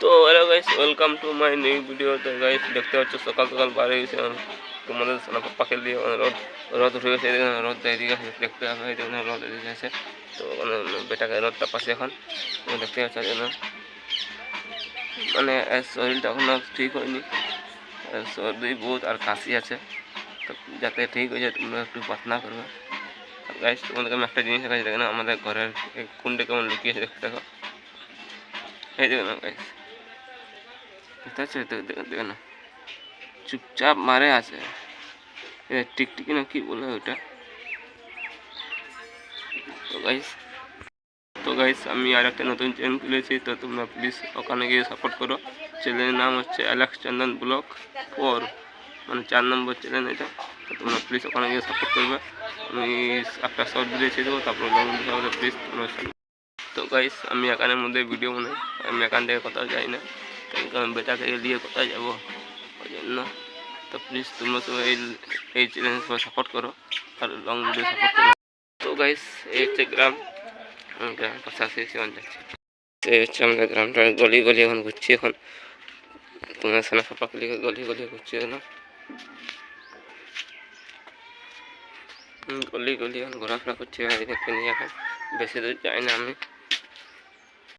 তো hello guys welcome to my new video তো guys দেখতে পাচ্ছ, সকাল সকাল বার হয়ে গেছে তোমাদের সোনা পাপাকে দিয়ে মানে রোদ রোদ উঠে গেছে এদিকে রোদ এদিকে দেখতে হবে এদিকে রোদ এদিকে আছে। তো বেটাকে রোদটা পাশে এখন। দেখতে পাচ্ছ যেন মানে শরীরটা এখনও ঠিক হয়নি। সর্দি বহুত আর কাশি আছে। তো যাতে ঠিক হয়ে যায়, তোমরা একটু প্রার্থনা করবে। গাইস তোমাদেরকে আমি একটা জিনিস দেখাচ্ছি, দেখে না আমাদের ঘরের কুন্ডে কেমন লুকিয়েছে দেখতে দেখো এই দেখো না গাইস দেখতে পাচ্ছ দেখো দেখো দেখো না চুপচাপ মারে আছে টিকটিকি না কি বলে ওটা তো গাইস তো গাইস আমি আর একটা নতুন চ্যানেল খুলেছি তো তোমরা প্লিজ ওখানে গিয়ে সাপোর্ট করো চ্যানেলের নাম হচ্ছে অ্যালেক্স চন্দন ব্লগ ফোর মানে চার নম্বর চ্যানেল এটা তো তোমরা প্লিজ ওখানে গিয়ে সাপোর্ট করবে আমি একটা শর্ট ভিডিও দেবো তারপর লং প্লিজ তোমরা তো গাইস আমি এখানের মধ্যে ভিডিও বানাই আমি এখান থেকে কোথাও যাই না কারণ আমি বেটাকে নিয়ে কোথায় যাব ওই জন্য তো প্লিজ তোমরা সবাই এই চ্যানেল সবাই সাপোর্ট করো আর লং ভিডিও সাপোর্ট করো তো গাইস এই হচ্ছে গ্রাম গ্রামের পাশে আসি সেখানে যাচ্ছি তো এই হচ্ছে আমাদের গ্রামটা গলি গলি এখন ঘুরছি এখন তোমার সোনা লিখে গলি গলি ঘুরছি এখন গলি গলি এখন ঘোরাফেরা করছি এখন বেশি দূর যাই না আমি